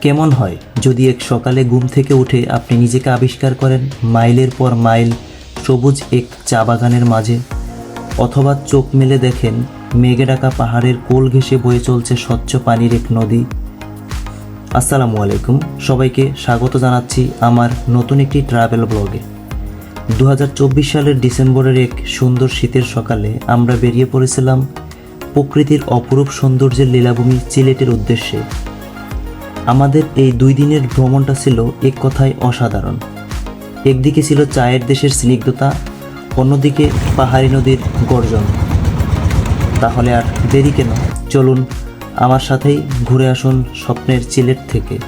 কেমন হয়? যদি এক সকালে ঘুম থেকে উঠে আপনি নিজেকে আবিষ্কার করেন মাইলের পর মাইল, সবুজ এক চা বাগানের মাঝে, অথবা চোখ মেলে দেখেন মেঘে ডাকা পাহাড়ের কোল ঘেঁষে বয়ে চলছে স্বচ্ছ পানির এক নদী। আসসালামু আলাইকুম। সবাইকে স্বাগত জানাচ্ছি আমার নতুন একটি ট্রাভেল ব্লগে। দু হাজার চব্বিশ সালের ডিসেম্বরের এক সুন্দর শীতের সকালে আমরা বেরিয়ে পড়েছিলাম প্রকৃতির অপরূপ সৌন্দর্যের লীলাভূমি সিলেটের উদ্দেশ্যে। আমাদের এই দুই দিনের ভ্রমণটা ছিল এক কথায় অসাধারণ। একদিকে ছিল চায়ের দেশের স্নিগ্ধতা, অন্যদিকে পাহাড়ি নদীর গর্জন। তাহলে আর দেরি কেন? চলুন আমার সাথেই ঘুরে আসুন স্বপ্নের সিলেট থেকে।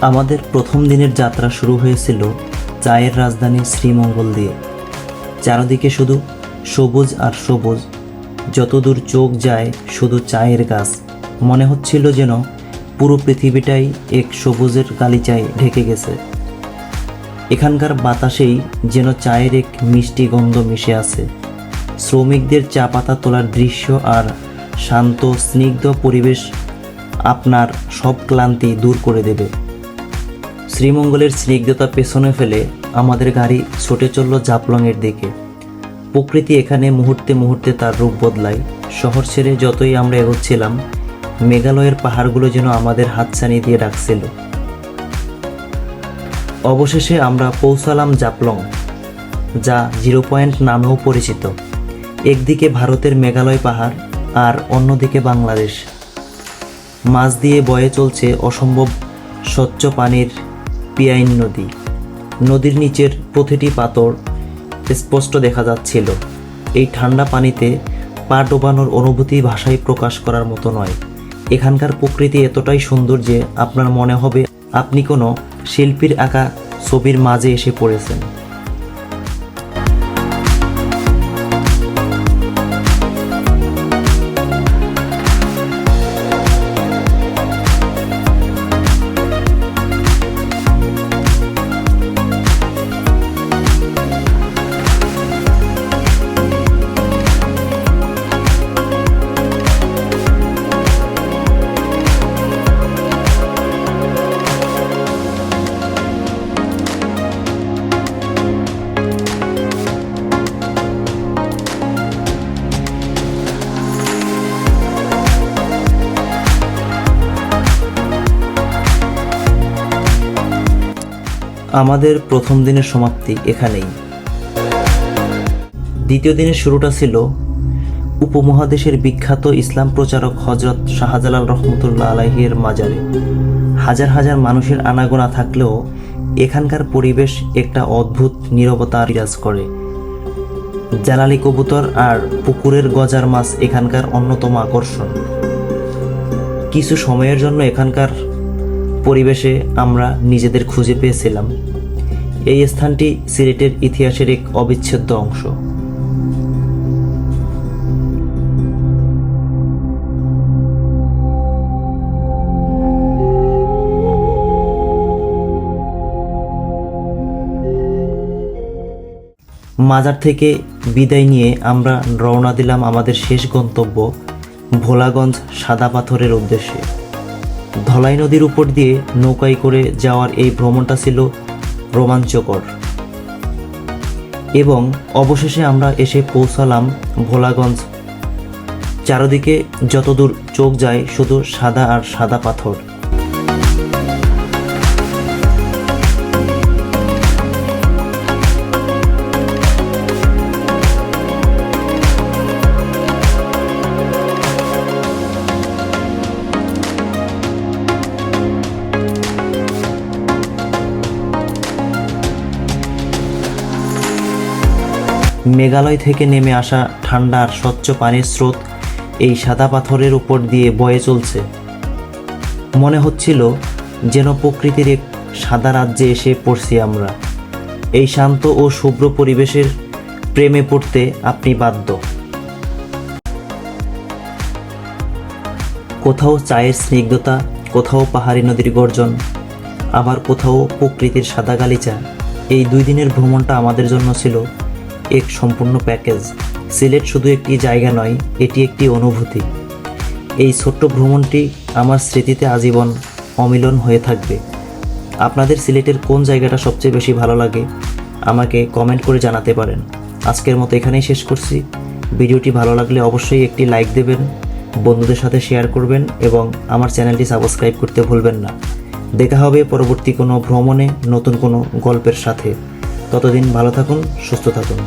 আমাদের প্রথম দিনের যাত্রা শুরু হয়েছিল চায়ের রাজধানী শ্রীমঙ্গল দিয়ে। চারদিকে শুধু সবুজ আর সবুজ। যতদূর চোখ যায় শুধু চায়ের গাছ। মনে হচ্ছিল যেন পুরো পৃথিবীটাই এক সবুজের গালিচায় ঢেকে গেছে। এখানকার বাতাসেই যেন চায়ের এক মিষ্টি গন্ধ মিশে আছে। শ্রমিকদের চা পাতা তোলার দৃশ্য আর শান্ত, স্নিগ্ধ পরিবেশ আপনার সব ক্লান্তি দূর করে দেবে। শ্রীমঙ্গলের স্নিগ্ধতা পেছনে ফেলে আমাদের গাড়ি ছুটে চলল জাপলংয়ের দিকে। প্রকৃতি এখানে মুহূর্তে মুহূর্তে তার রূপ বদলায়। শহর ছেড়ে যতই আমরা এগোচ্ছিলাম, মেঘালয়ের পাহাড়গুলো যেন আমাদের হাতছানি দিয়ে ডাকছিল। অবশেষে আমরা পৌঁছালাম জাপলং, যা জিরো পয়েন্ট নামেও পরিচিত। একদিকে ভারতের মেঘালয় পাহাড় আর অন্যদিকে বাংলাদেশ। মাছ দিয়ে বয়ে চলছে অসম্ভব স্বচ্ছ পানির পিয়াইন নদী। নদীর নিচের প্রতিটি পাথর স্পষ্ট দেখা যাচ্ছিল। এই ঠান্ডা পানিতে পা ডোবানোর অনুভূতি ভাষায় প্রকাশ করার মতো নয়। এখানকার প্রকৃতি এতটাই সুন্দর যে আপনার মনে হবে আপনি কোনো শিল্পীর আঁকা ছবির মাঝে এসে পড়েছেন। আমাদের প্রথম দিনের সমাপ্তি এখানেই। দ্বিতীয় দিনের শুরুটা ছিল উপমহাদেশের বিখ্যাত ইসলাম প্রচারক হজরত শাহজালাল রহমতুল্লাহ আলাহির মাজারে। হাজার হাজার মানুষের আনাগোনা থাকলেও এখানকার পরিবেশ একটা অদ্ভুত নীরবতা বিরাজ করে। জালালি কবুতর আর পুকুরের গজার মাছ এখানকার অন্যতম আকর্ষণ। কিছু সময়ের জন্য এখানকার পরিবেশে আমরা নিজেদের খুঁজে পেয়েছিলাম। এই স্থানটি সিলেটের ইতিহাসের এক অবিচ্ছেদ্য অংশ। মাজার থেকে বিদায় নিয়ে আমরা রওনা দিলাম আমাদের শেষ গন্তব্য ভোলাগঞ্জ সাদা পাথরের উদ্দেশ্যে। ধলাই নদীর উপর দিয়ে নৌকায় করে যাওয়ার এই ভ্রমণটা ছিল রোমাঞ্চকর। এবং অবশেষে আমরা এসে পৌঁছালাম ভোলাগঞ্জ। চারদিকে যতদূর চোখ যায় শুধু সাদা আর সাদা পাথর। মেঘালয় থেকে নেমে আসা ঠান্ডার স্বচ্ছ পানির স্রোত এই সাদা পাথরের উপর দিয়ে বয়ে চলছে। মনে হচ্ছিল যেন প্রকৃতির এক সাদা রাজ্যে এসে পড়ছি আমরা। এই শান্ত ও শুভ্র পরিবেশের প্রেমে পড়তে আপনি বাধ্য। কোথাও চায়ের স্নিগ্ধতা, কোথাও পাহাড়ি নদীর গর্জন, আবার কোথাও প্রকৃতির সাদা গালিচা, এই দুই দিনের ভ্রমণটা আমাদের জন্য ছিল এক সম্পূর্ণ প্যাকেজ। সিলেট শুধু একটি জায়গা নয়, এটি একটি অনুভূতি। এই ছোট্ট ভ্রমণটি আমার স্মৃতিতে আজীবন অমিলন হয়ে থাকবে। আপনাদের সিলেটের কোন জায়গাটা সবচেয়ে বেশি ভালো লাগে, আমাকে কমেন্ট করে জানাতে পারেন। আজকের মতো এখানেই শেষ করছি। ভিডিওটি ভালো লাগলে অবশ্যই একটি লাইক দেবেন, বন্ধুদের সাথে শেয়ার করবেন এবং আমার চ্যানেলটি সাবস্ক্রাইব করতে ভুলবেন না। দেখা হবে পরবর্তী কোনো ভ্রমণে নতুন কোনো গল্পের সাথে। ততদিন ভালো থাকুন সুস্থ থাকুন।